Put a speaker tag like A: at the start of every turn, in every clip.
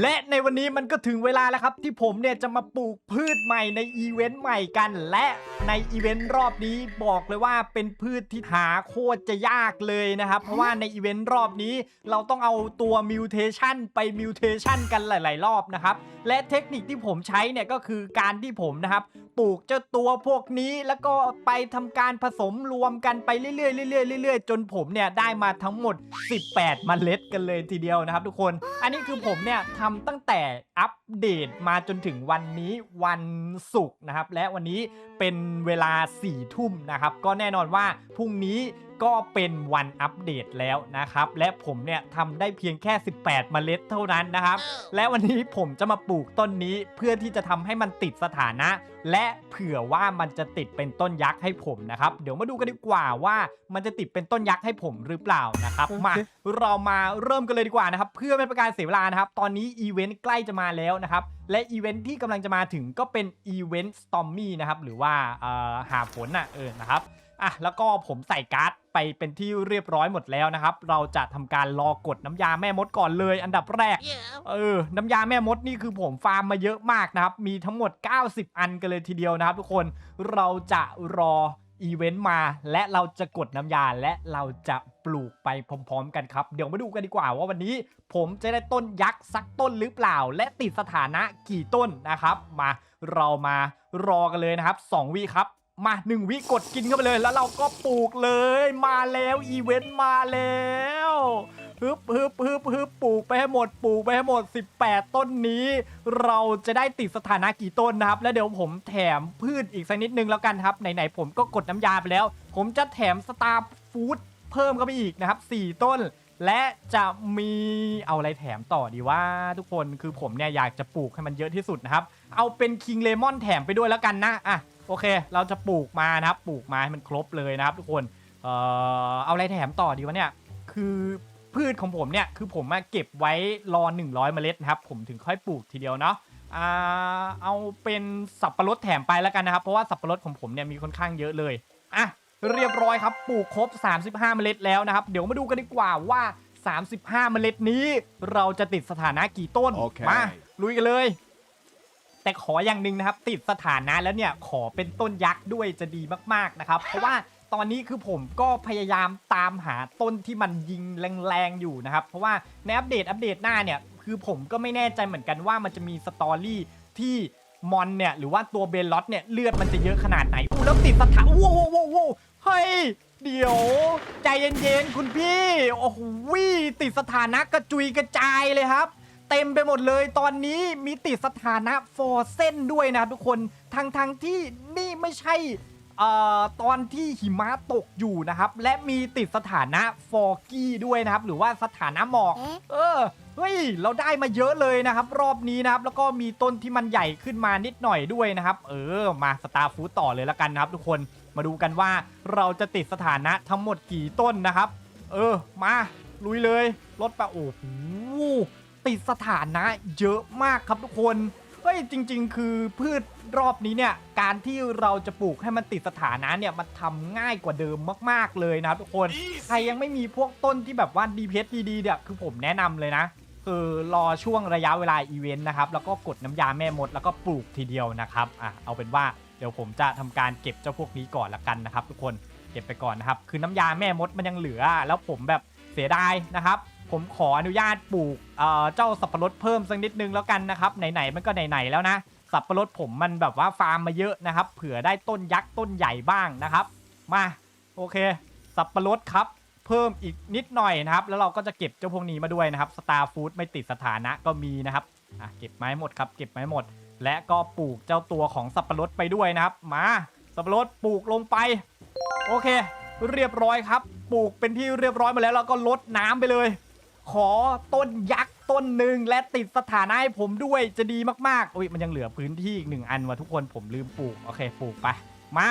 A: และในวันนี้มันก็ถึงเวลาแล้วครับ ที่ผมเนี่ยจะมาปลูกพืชใหม่ในอีเวนต์ใหม่กัน และในอีเวนต์รอบนี้บอกเลยว่าเป็นพืชที่หาโคตรจะยากเลยนะครับ เพราะว่าในอีเวนต์รอบนี้เราต้องเอาตัวมิวเทชันไปมิวเทชันกันหลาย ๆ รอบนะครับ และเทคนิคที่ผมใช้เนี่ยก็คือการที่ผมนะครับปลูกเจ้าตัวพวกนี้แล้วก็ไปทำการผสมรวมกันไปเรื่อยๆเรื่อยๆเรื่อยๆ จนผมเนี่ยได้มาทั้งหมด 18 เมล็ดกันเลยทีเดียวนะครับ ทุกคน อันนี้คือผมเนี่ยทำตั้งแต่อัปเดตมาจนถึงวันนี้วันศุกร์นะครับ และวันนี้เป็นเวลา4ี่ทุ่มนะครับ ก็แน่นอนว่าพรุ่งนี้ ก็เป็นวันอัปเดตแล้วนะครับ และผมเนี่ยทำได้เพียงแค่ 18 เมล็ดเท่านั้นนะครับ และวันนี้ผมจะมาปลูกต้นนี้เพื่อที่จะทำให้มันติดสถานะ และเผื่อว่ามันจะติดเป็นต้นยักษ์ให้ผมนะครับ เดี๋ยวมาดูกันดีกว่าว่ามันจะติดเป็นต้นยักษ์ให้ผมหรือเปล่านะครับ
B: โอเค
A: มาเรามาเริ่มกันเลยดีกว่านะครับ เพื่อไม่เป็นการเสียเวลานะครับ ตอนนี้อีเวนต์ใกล้จะมาแล้วนะครับและอีเวนต์ที่กำลังจะมาถึงก็เป็นอีเวนต์สตอมมี่นะครับ หรือว่าเอ่อหาผลน่ะเออนะครับ อะแล้วก็ผมใส่การ์ดไปเป็นที่เรียบร้อยหมดแล้วนะครับ เราจะทำการรอกดน้ำยาแม่มดก่อนเลย อันดับแรกเออ น้ำยาแม่มดนี่คือผมฟาร์มมาเยอะมากนะครับ มีทั้งหมด 90 อันกันเลยทีเดียวนะครับ ทุกคนเราจะรออีเวนต์มาและเราจะกดน้ำยาและเราจะปลูกไปพร้อมๆ กันครับ เดี๋ยวมาดูกันดีกว่าว่าวันนี้ผมจะได้ต้นยักษ์สักต้นหรือเปล่า และติดสถานะกี่ต้นนะครับ มาเรามารอกันเลยนะครับ 2วิครับ มาหนึ่งวิกดกินเข้าไปเลยแล้วเราก็ปลูกเลยมาแล้วอีเวนต์มาแล้วฮึบฮึบฮึบฮึบปลูกไปให้หมดปลูกไปให้หมด 18 ต้นนี้ เราจะได้ติดสถานะกี่ต้นนะครับ แล้วเดี๋ยวผมแถมพืชอีกสักนิดนึงแล้วกันครับไหนๆผมก็กดน้ำยาไปแล้ว ผมจะแถมสตาร์ฟู้ดเพิ่มเข้าไปอีกนะครับ 4 ต้น และจะมีเอาอะไรแถมต่อดีว่าทุกคนคือผมเนี่ยอยากจะปลูกให้มันเยอะที่สุดนะครับ เอาเป็นคิงเลมอนแถมไปด้วยแล้วกันนะอะ โอเค เราจะปลูกมานะครับ ปลูกมาให้มันครบเลยนะครับ ทุกคนเอ่อเอาอะไรแถมต่อดีวะเนี่ย คือพืชของผมเนี่ย คือผมมาเก็บไว้รอ 100 เมล็ดนะครับ ผมถึงค่อยปลูกทีเดียวเนาะอ่าเอาเป็นสับปะรดแถมไปแล้วกันนะครับ เพราะว่าสับปะรดของผมเนี่ยมีค่อนข้างเยอะเลย อะ เรียบร้อยครับ ปลูกครบ 35 เมล็ดแล้วนะครับ เดี๋ยวมาดูกันดีกว่าว่า 35 เมล็ดนี้ เราจะติดสถานะกี่ต้น
B: โอเค
A: มา ลุยกันเลย แต่ขออย่างหนึ่งนะครับ ติดสถานะแล้วเนี่ยขอเป็นต้นยักษ์ด้วยจะดีมากๆนะครับ เพราะว่าตอนนี้คือผมก็พยายามตามหาต้นที่มันยิงแรงๆอยู่นะครับ เพราะว่าในอัปเดตอัปเดตหน้าเนี่ยคือผมก็ไม่แน่ใจเหมือนกันว่ามันจะมีสตอรี่ที่มอนเนี่ยหรือว่าตัวเบลล็อตเนี่ยเลือดมันจะเยอะขนาดไหนอู้แล้วติดสถานะว้าวว้าวว้าวเฮ้ยเดี๋ยว ใจเย็นๆคุณพี่ โอ้โหติดสถานะกระจุยกระจายเลยครับ เต็มไปหมดเลย ตอนนี้มีติดสถานะฟอร์เส้นด้วยนะครับทุกคนทั้งทั้งๆที่นี่ไม่ใช่เอ่อตอนที่หิมะตกอยู่นะครับ และมีติดสถานะฟอร์กี้ด้วยนะครับ หรือว่าสถานะหมอก เออเฮ้ยเราได้มาเยอะเลยนะครับ รอบนี้นะครับ แล้วก็มีต้นที่มันใหญ่ขึ้นมานิดหน่อยด้วยนะครับ เออมาสตาร์ฟูดต่อเลยแล้วกันนะครับ ทุกคนมาดูกันว่าเราจะติดสถานะทั้งหมดกี่ต้นนะครับ เออมาลุยเลยรถไปโอ้โห ติดสถานะเยอะมากครับทุกคนเฮ้ยจริง ๆ คือพืชรอบนี้เนี่ยการที่เราจะปลูกให้มันติดสถานะเนี่ยมันทำง่ายกว่าเดิมมาก ๆเลยนะครับทุกคนใครยังไม่มีพวกต้นที่แบบว่าดีเพชดีๆเนี่ยคือผมแนะนำเลยนะคือรอช่วงระยะเวลาอีเวนต์นะครับแล้วก็กดน้ำยาแม่มดแล้วก็ปลูกทีเดียวนะครับอะเอาเป็นว่าเดี๋ยวผมจะทำการเก็บเจ้าพวกนี้ก่อนละกันนะครับ ทุกคนเก็บไปก่อนนะครับ คือน้ำยาแม่มดมันยังเหลือ แล้วผมแบบเสียดายนะครับ ผมขออนุญาตปลูกเจ้าสับปะรดเพิ่มสักนิดนึงแล้วกันนะครับไหนๆมันก็ไหนๆแล้วนะสับปะรดผมมันแบบว่าฟาร์มมาเยอะนะครับ เผื่อได้ต้นยักษ์ต้นใหญ่บ้างนะครับ มาโอเค สับปะรดครับ เพิ่มอีกนิดหน่อยนะครับ แล้วเราก็จะเก็บเจ้าพวกนี้มาด้วยนะครับสตาร์ฟู้ดไม่ติดสถานะก็มีนะครับอะเก็บไม้หมดครับ เก็บไม้หมด และก็ปลูกเจ้าตัวของสับปะรดไปด้วยนะครับ มาสับปะรดปลูกลงไป โอเค เรียบร้อยครับ ปลูกเป็นที่เรียบร้อยมาแล้วเราก็ลดน้ำไปเลย ขอต้นยักษ์ต้นหนึ่งและติดสถานะให้ผมด้วยจะดีมากๆอุ้ยมันยังเหลือพื้นที่อีกหนึ่งอันว่ะทุกคนผมลืมปลูก โอเคปลูกไป มา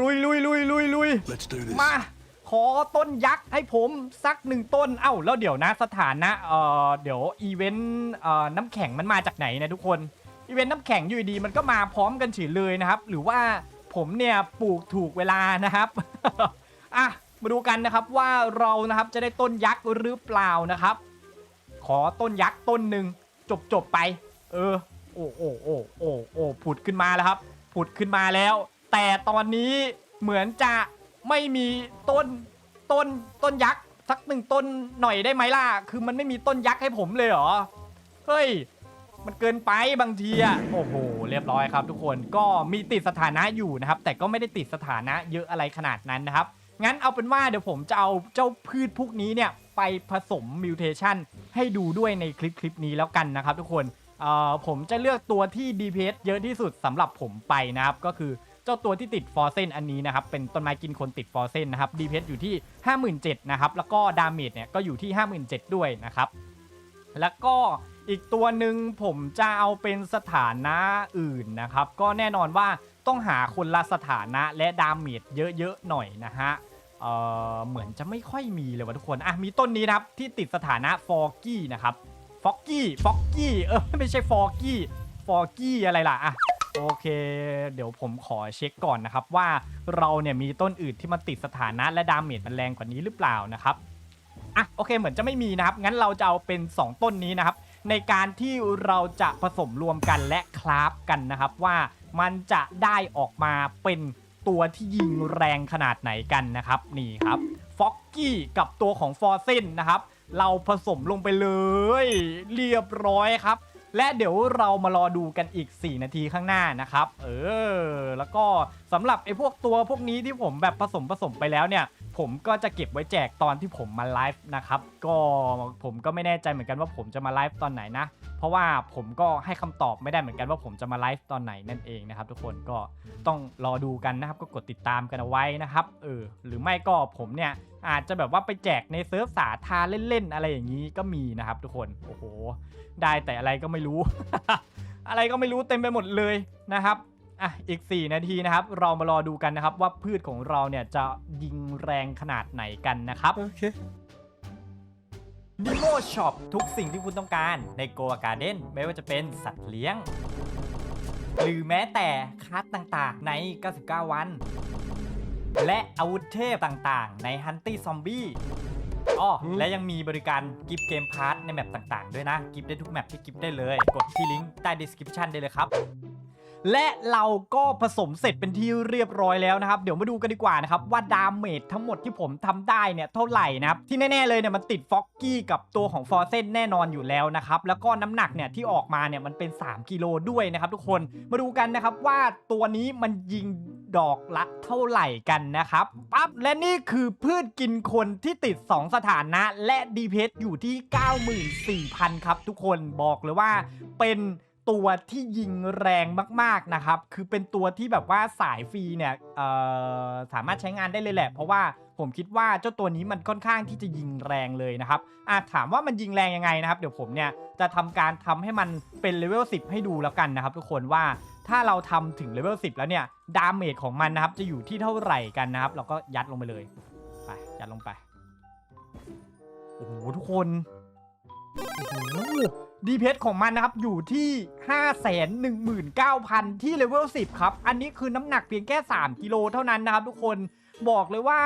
A: ลุยลุยลุยลุยลุย
B: Let's do this.
A: มาขอต้นยักษ์ให้ผมสักหนึ่งต้น เอ้าแล้วเดี๋ยวนะสถานะเอ่อเดี๋ยวอีเวนต์เอ่อน้ำแข็งมันมาจากไหนนะทุกคนอีเวนต์น้ำแข็งอยู่ดีๆมันก็มาพร้อมกันเฉยเลยนะครับ หรือว่าผมเนี่ยปลูกถูกเวลานะครับอะ มาดูกันนะครับว่าเรานะครับจะได้ต้นยักษ์หรือเปล่านะครับ ขอต้นยักษ์ต้นหนึ่งจบจบไป เออ โอ้โอ้โอ้โอ้โอ้ผุดขึ้นมาแล้วครับ ผุดขึ้นมาแล้ว แต่ตอนนี้เหมือนจะไม่มีต้นต้นต้นยักษ์สักหนึ่งต้นหน่อยได้ไหมล่ะ คือมันไม่มีต้นยักษ์ให้ผมเลยเหรอ เฮ้ย มันเกินไปบางทีอะโอ้โห เรียบร้อยครับทุกคน ก็มีติดสถานะอยู่นะครับ แต่ก็ไม่ได้ติดสถานะเยอะอะไรขนาดนั้นนะครับ งั้นเอาเป็นว่าเดี๋ยวผมจะเอาเจ้าพืชพวกนี้เนี่ยไปผสมมิวเทชันให้ดูด้วยในคลิปคลิปนี้แล้วกันนะครับทุกคนเอ่อผมจะเลือกตัวที่ DPS เยอะที่สุดสำหรับผมไปนะครับ ก็คือเจ้าตัวที่ติดฟอร์เซนอันนี้นะครับ เป็นต้นไม้กินคนติดฟอร์เซนนะครับ DPS อยู่ที่ 57,000นะครับ แล้วก็ดาเมจเนี่ยก็อยู่ที่ 57,000ด้วยนะครับ แล้วก็ อีกตัวหนึ่งผมจะเอาเป็นสถานะอื่นนะครับ ก็แน่นอนว่าต้องหาคนละสถานะและดาเมจเยอะๆหน่อยนะฮะเออเหมือนจะไม่ค่อยมีเลยวะทุกคนอะมีต้นนี้นะครับที่ติดสถานะฟอร์กี้นะครับฟอกกี้ฟอกกี้เออไม่ใช่ฟอร์กี้ฟอร์กี้อะไรล่ะอะโอเค เดี๋ยวผมขอเช็คก่อนนะครับว่าเราเนี่ยมีต้นอื่นที่มันติดสถานะและดาเมจมันแรงกว่านี้หรือเปล่านะครับอะโอเคเหมือนจะไม่มีนะครับงั้นเราจะเอาเป็น 2 ต้นนี้นะครับ ในการที่เราจะผสมรวมกันและคราฟกันนะครับว่ามันจะได้ออกมาเป็นตัวที่ยิงแรงขนาดไหนกันนะครับนี่ครับฟ็อกกี้กับตัวของฟอร์เซนนะครับเราผสมลงไปเลยเรียบร้อยครับ และเดี๋ยวเรามารอดูกันอีก 4 นาทีข้างหน้านะครับ เออ แล้วก็สำหรับไอ้พวกตัวพวกนี้ที่ผมแบบผสมผสมไปแล้วเนี่ย ผมก็จะเก็บไว้แจกตอนที่ผมมาไลฟ์นะครับ ก็ผมก็ไม่แน่ใจเหมือนกันว่าผมจะมาไลฟ์ตอนไหนนะ เพราะว่าผมก็ให้คำตอบไม่ได้เหมือนกันว่าผมจะมาไลฟ์ตอนไหนนั่นเองนะครับ ทุกคนก็ต้องรอดูกันนะครับ ก็กดติดตามกันเอาไว้นะครับเออหรือไม่ก็ผมเนี่ยอาจจะแบบว่าไปแจกในเซิร์ฟสาธารเล่นๆอะไรอย่างนี้ก็มีนะครับ ทุกคนโอ้โห ได้แต่อะไรก็ไม่รู้ อะไรก็ไม่รู้เต็มไปหมดเลยนะครับ อะอีก 4 นาทีนะครับ เรามารอดูกันนะครับ ว่าพืชของเราเนี่ยจะยิงแรงขนาดไหนกันนะครับ
B: โอเค
A: นิโมช็อปทุกสิ่งที่คุณต้องการในโก a การ์เด้นไม่ว่าจะเป็นสัตว์เลี้ยง หรือแม้แต่คัสต่างๆใน 99 วัน และอาวุธเทพต่างๆ ใน Hunty Zombie อ้อ
B: หืม
A: และยังมีบริการกิฟต์เกมพาร์ทในแมปต่างๆ ด้วยนะ กิฟต์ได้ทุกแมปที่กิฟต์ได้เลย กดที่ลิงก์ใต้ description ได้เลยครับ และเราก็ผสมเสร็จเป็นที่เรียบร้อยแล้วนะครับ เดี๋ยวมาดูกันดีกว่านะครับ ว่าดาเมจทั้งหมดที่ผมทำได้เนี่ยเท่าไหร่นะครับ ที่แน่ ๆ เลยเนี่ยมันติดฟ็อกกี้กับตัวของฟอร์เซนแน่นอนอยู่แล้วนะครับ แล้วก็น้ำหนักเนี่ยที่ออกมาเนี่ยมันเป็น 3 กิโลด้วยนะครับทุกคนมาดูกันนะครับว่าตัวนี้มันยิงดอกละเท่าไหร่กันนะครับปั๊บและนี่คือพืชกินคนที่ติด 2 สถานะ และดีเพอยู่ที่ 94,000 ครับทุกคนบอกเลยว่าเป็น ตัวที่ยิงแรงมากๆนะครับ คือเป็นตัวที่แบบว่าสายฟรีเนี่ยสามารถใช้งานได้เลยแหละ เพราะว่าผมคิดว่าเจ้าตัวนี้มันค่อนข้างที่จะยิงแรงเลยนะครับอะถามว่ามันยิงแรงยังไงนะครับ เดี๋ยวผมเนี่ยจะทำการทำให้มันเป็นเลเวล10 ให้ดูแล้วกันนะครับ ทุกคนว่าถ้าเราทำถึงเลเวล10 แล้วเนี่ยดาเมจของมันนะครับ จะอยู่ที่เท่าไหร่กันนะครับ เราก็ยัดลงไปเลยไปยัดลงไปโอ้โหทุกคนโอ้โห ดีเพของมันนะครับ อยู่ที่ 5 1 9 0 0 0 ที่เลเวล 10 ครับ อันนี้คือน้ำหนักเพียงแค่ 3 กิโลเท่านั้นนะครับทุกคนบอกเลยว่า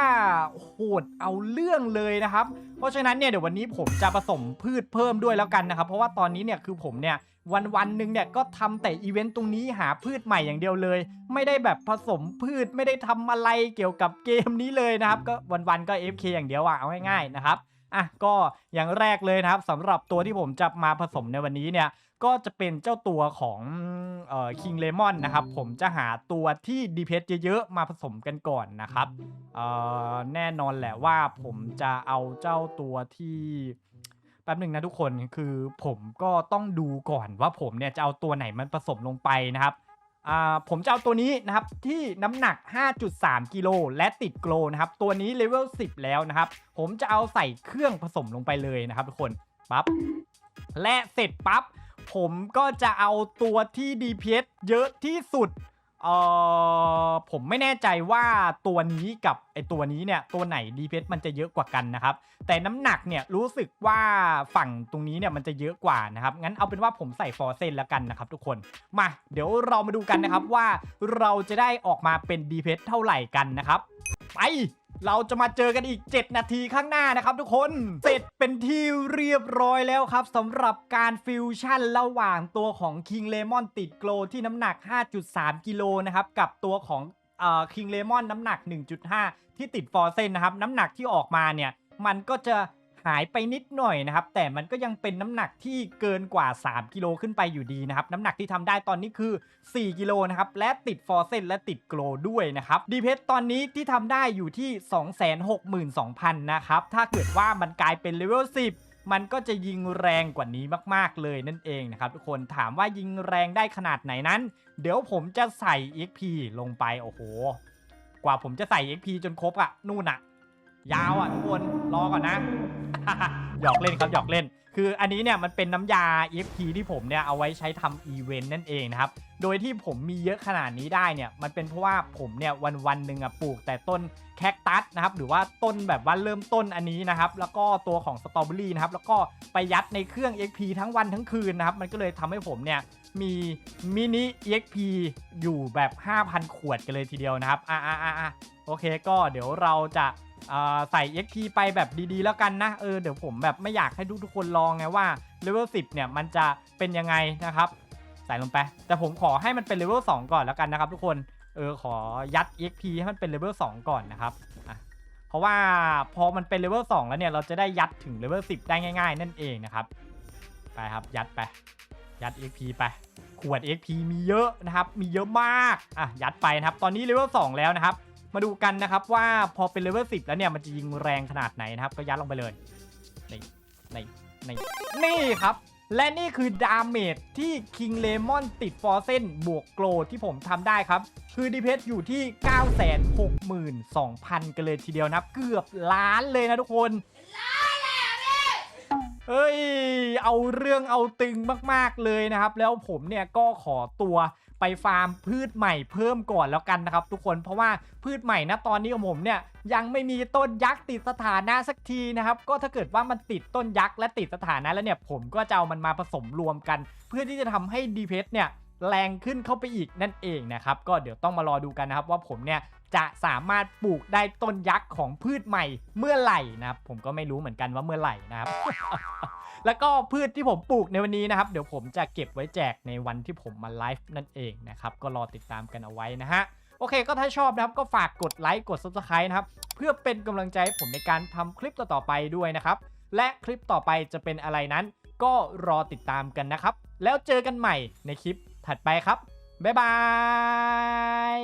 A: โหดเอาเรื่องเลยนะครับ เพราะฉะนั้นเนี่ยเดี๋ยววันนี้ผมจะผสมพืชเพิ่มด้วยแล้วกันนะครับ เพราะว่าตอนนี้เนี่ยคือผมเนี่ยวันวันๆหนึ่งเนี่ยก็ทำแต่อีเวนต์ตรงนี้หาพืชใหม่อย่างเดียวเลย ไม่ได้แบบผสมพืชไม่ได้ทำอะไรเกี่ยวกับเกมนี้เลยนะครับ ก็วันๆก็ FK อย่างเดียวอะเอาง่ายๆนะครับ อะก็อย่างแรกเลยนะครับสำหรับตัวที่ผมจะมาผสมในวันนี้เนี่ยก็จะเป็นเจ้าตัวของเอ่อคิงเลมอนนะครับ ผมจะหาตัวที่ดีเพเยอะๆ มาผสมกันก่อนนะครับเอ่อแน่นอนแหละว่าผมจะเอาเจ้าตัวที่แป๊บหนึ่งนะทุกคนคือผมก็ต้องดูก่อนว่าผมเนี่ยจะเอาตัวไหนมันผสมลงไปนะครับ ผมจะเอาตัวนี้นะครับที่น้ำหนัก 5.3 กิโลและติดโกลนะครับ ตัวนี้เลเวล 10 แล้วนะครับ ผมจะเอาใส่เครื่องผสมลงไปเลยนะครับทุกคนปั๊บและเสร็จปั๊บผมก็จะเอาตัวที่ DPS เยอะที่สุด เออผมไม่แน่ใจว่าตัวนี้กับไอตัวนี้เนี่ยตัวไหน DPS มันจะเยอะกว่ากันนะครับ แต่น้ำหนักเนี่ยรู้สึกว่าฝั่งตรงนี้เนี่ยมันจะเยอะกว่านะครับ งั้นเอาเป็นว่าผมใส่ฟอร์เซนแล้วกันนะครับทุกคนมาเดี๋ยวเรามาดูกันนะครับว่าเราจะได้ออกมาเป็น DPS เท่าไหร่กันนะครับ ไป เราจะมาเจอกันอีก 7 นาทีข้างหน้านะครับทุกคนเสร็จเป็นที่เรียบร้อยแล้วครับสำหรับการฟิวชั่นระหว่างตัวของ King Lemon ติดโกลที่น้ำหนัก 5.3 กิโลนะครับ กับตัวของคิงเลมอนน้ำหนัก 1.5 ที่ติดฟอร์เซนนะครับ น้ำหนักที่ออกมาเนี่ย มันก็จะายไปนิดหน่อยนะครับ แต่มันก็ยังเป็นน้ำหนักที่เกินกว่า 3 กิโลขึ้นไปอยู่ดีนะครับ น้ำหนักที่ทำได้ตอนนี้คือ 4 กิโลนะครับ และติดฟอร์เซนและติดโกลด้วยนะครับดีเพสตอนนี้ที่ทำได้อยู่ที่ 262,000 นะครับ ถ้าเกิดว่ามันกลายเป็นเลเวล 10มันก็จะยิงแรงกว่านี้มากๆเลยนั่นเองนะครับทุกคนถามว่ายิงแรงได้ขนาดไหนนั้น เดี๋ยวผมจะใส่ XP ลงไป โอ้โห กว่าผมจะใส่ XP จนครบอะนู่นอะยาวอะทุกคน รอก่อนนะ หยอกเล่นครับหยอกเล่น คืออันนี้เนี่ยมันเป็นน้ำยา EXP ที่ผมเนี่ยเอาไว้ใช้ทำอีเวนต์นั่นเองนะครับ โดยที่ผมมีเยอะขนาดนี้ได้เนี่ยมันเป็นเพราะว่าผมเนี่ยวันวันหนึ่งอะปลูกแต่ต้นแคคตัสนะครับหรือว่าต้นแบบว่าเริ่มต้นอันนี้นะครับแล้วก็ตัวของสตรอเบอรี่นะครับแล้วก็ไปยัดในเครื่อง EXP ทั้งวันทั้งคืนนะครับมันก็เลยทำให้ผมเนี่ยมีมินิ EXP อยู่แบบ 5,000 ขวดกันเลยทีเดียวนะครับอะอะอะโอเคก็เดี๋ยวเราจะ ใส่ XP ไปแบบดีๆ แล้วกันนะ เออเดี๋ยวผมแบบไม่อยากให้ทุกทุกๆคนลองไงว่าเลเวล10 เนี่ยมันจะเป็นยังไงนะครับใส่ลงไป แต่ผมขอให้มันเป็นเลเวล2ก่อนแล้วกันนะครับ ทุกคนเออขอยัด XP ให้มันเป็นเลเวล2ก่อนนะครับเพราะว่าพอมันเป็นเลเวล2แล้วเนี่ยเราจะได้ยัดถึงเลเวล10 ได้ง่าย ๆ นั่นเองนะครับไปครับยัดไป ยัด XP ไป ขวด XP มีเยอะนะครับ มีเยอะมากอะยัดไปนะครับ ตอนนี้เลเวล2แล้วนะครับ มาดูกันนะครับว่าพอเป็นเลเวล10แล้วเนี่ยมันจะยิงแรงขนาดไหนนะครับ ก็ยัดลงไปเลยนี่นี่นี่นี่ครับ และนี่คือดาเมจที่คิงเลมอนติดฟอร์เซนบวกโกลที่ผมทำได้ครับ คือดีเพสอยู่ที่ 962,000 กันเลยทีเดียวนะครับ เกือบล้านเลยนะทุกคน เฮ้ย เอาเรื่องเอาตึงมากๆเลยนะครับ แล้วผมเนี่ยก็ขอตัวไปฟาร์มพืชใหม่เพิ่มก่อนแล้วกันนะครับ ทุกคนเพราะว่าพืชใหม่นะตอนนี้ของผมเนี่ยยังไม่มีต้นยักษ์ติดสถานะสักทีนะครับ ก็ถ้าเกิดว่ามันติดต้นยักษ์และติดสถานะแล้วเนี่ยผมก็จะเอามันมาผสมรวมกัน เพื่อที่จะทำให้ดีเพสเนี่ยแรงขึ้นเข้าไปอีกนั่นเองนะครับ ก็เดี๋ยวต้องมารอดูกันนะครับว่าผมเนี่ย จะสามารถปลูกได้ต้นยักษ์ของพืชใหม่เมื่อไหร่นะครับผมก็ไม่รู้เหมือนกันว่าเมื่อไหร่นะครับ แล้วก็พืชที่ผมปลูกในวันนี้นะครับ เดี๋ยวผมจะเก็บไว้แจกในวันที่ผมมาไลฟ์นั่นเองนะครับ ก็รอติดตามกันเอาไว้นะฮะโอเคก็ถ้าชอบนะครับก็ฝากกดไลค์กด subscribe นะครับ เพื่อเป็นกำลังใจให้ผมในการทำคลิปต่อๆไปด้วยนะครับ และคลิปต่อไปจะเป็นอะไรนั้น ก็รอติดตามกันนะครับ แล้วเจอกันใหม่ในคลิปถัดไปครับ บ๊ายบาย